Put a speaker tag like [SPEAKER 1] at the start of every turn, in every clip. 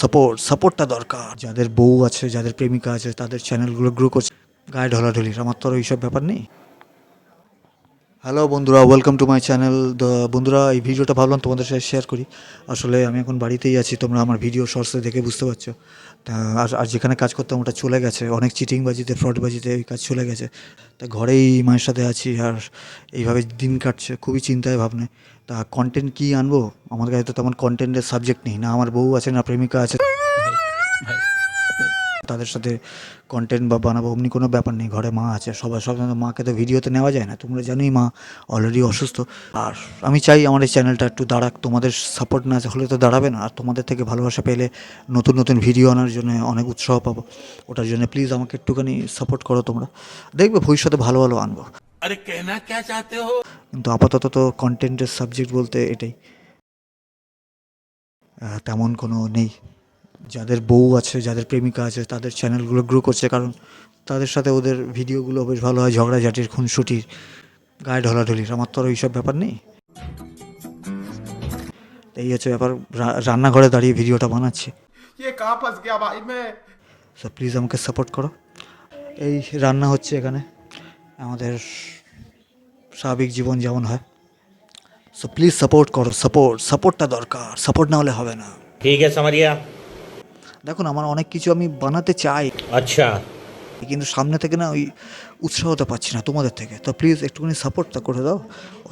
[SPEAKER 1] Support সাপোর্টটা দরকার। যাদের বউ আছে, যাদের প্রেমিকা আছে, তাদের চ্যানেলগুলো গ্রো করছে। গায়ে ঢলাঢলি আমার তো আর ওইসব ব্যাপার নেই। হ্যালো বন্ধুরা ওয়েলকাম টু মাই চ্যানেল বন্ধুরা, এই ভিডিওটা ভাবলাম তোমাদের সাথে শেয়ার করি। আসলে আমি এখন বাড়িতেই আছি, তোমরা আমার ভিডিও শর্টসে দেখে বুঝতে পারছ। আর আর যেখানে কাজ করতাম ওটা চলে গেছে। অনেক চিটিং চিটিংবাজিতে ফ্রডবাজিতে এই কাজ চলে গেছে। তা ঘরেই মায়ের সাথে আছি, আর এইভাবে দিন কাটছে, খুবই চিন্তায় ভাবনে তা কন্টেন্ট কী আনব? আমার কাছে তো তেমন কন্টেন্টের সাবজেক্ট নেই। না আমার বউ আছে, না প্রেমিকা আছে তাদের সাথে কন্টেন্ট বা বানাবো অমনি কোনো ব্যাপার নেই ঘরে মা আছে সবাই সব মাকে তো ভিডিওতে নেওয়া যায় না তোমরা জানোই মা অলরেডি অসুস্থ। আর আমি চাই আমার এই চ্যানেলটা একটু দাঁড়াক তোমাদের সাপোর্ট না হলে তো দাঁড়াবে না আর তোমাদের থেকে ভালোবাসা পেলে নতুন নতুন ভিডিও আনার জন্য অনেক উৎসাহ পাবো। ওটার জন্য প্লিজ আমাকে একটুখানি সাপোর্ট করো তোমরা। দেখবে ভবিষ্যতে ভালো ভালো আনব।
[SPEAKER 2] আরে
[SPEAKER 1] কিন্তু আপাতত তো কন্টেন্টের সাবজেক্ট বলতে এটাই। তেমন কোনো নেই। যাদের বউ আছে যাদের প্রেমিকা আছে তাদের চ্যানেলগুলো গ্রো করছে। কারণ তাদের সাথে ওদের ভিডিওগুলো বেশ ভালো হয় ঝগড়াঝাটির খুনসুটির গায়ে ঢলাঢলির। আমার তো আর ওইসব ব্যাপার নেই। এই হচ্ছে ব্যাপার। রান্নাঘরে দাঁড়িয়ে ভিডিওটা বানাচ্ছি। সো প্লিজ আমাকে সাপোর্ট করো। এই রান্না হচ্ছে এখানে। আমাদের স্বাভাবিক জীবন যেমন হয়। সো প্লিজ সাপোর্ট করো। সাপোর্ট সাপোর্টটা দরকার। সাপোর্ট না হলে হবে না।
[SPEAKER 3] ঠিক আছে
[SPEAKER 1] দেখুন আমার অনেক কিছু আমি বানাতে চাই।
[SPEAKER 3] আচ্ছা।
[SPEAKER 1] কিন্তু সামনে থেকে না ওই উৎসাহটা পাচ্ছি না তোমাদের থেকে। তো প্লিজ একটুখানি সাপোর্টটা করে দাও।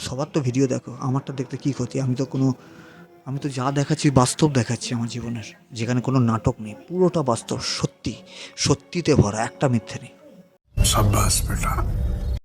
[SPEAKER 1] সবার তো ভিডিও দেখো আমারটা দেখতে কী ক্ষতি? আমি তো কোনো আমি তো যা দেখাচ্ছি বাস্তব দেখাচ্ছি আমার জীবনের যেখানে কোনো নাটক নেই। পুরোটা বাস্তব সত্যি সত্যিতে ভরা একটা মিথ্যে নেই।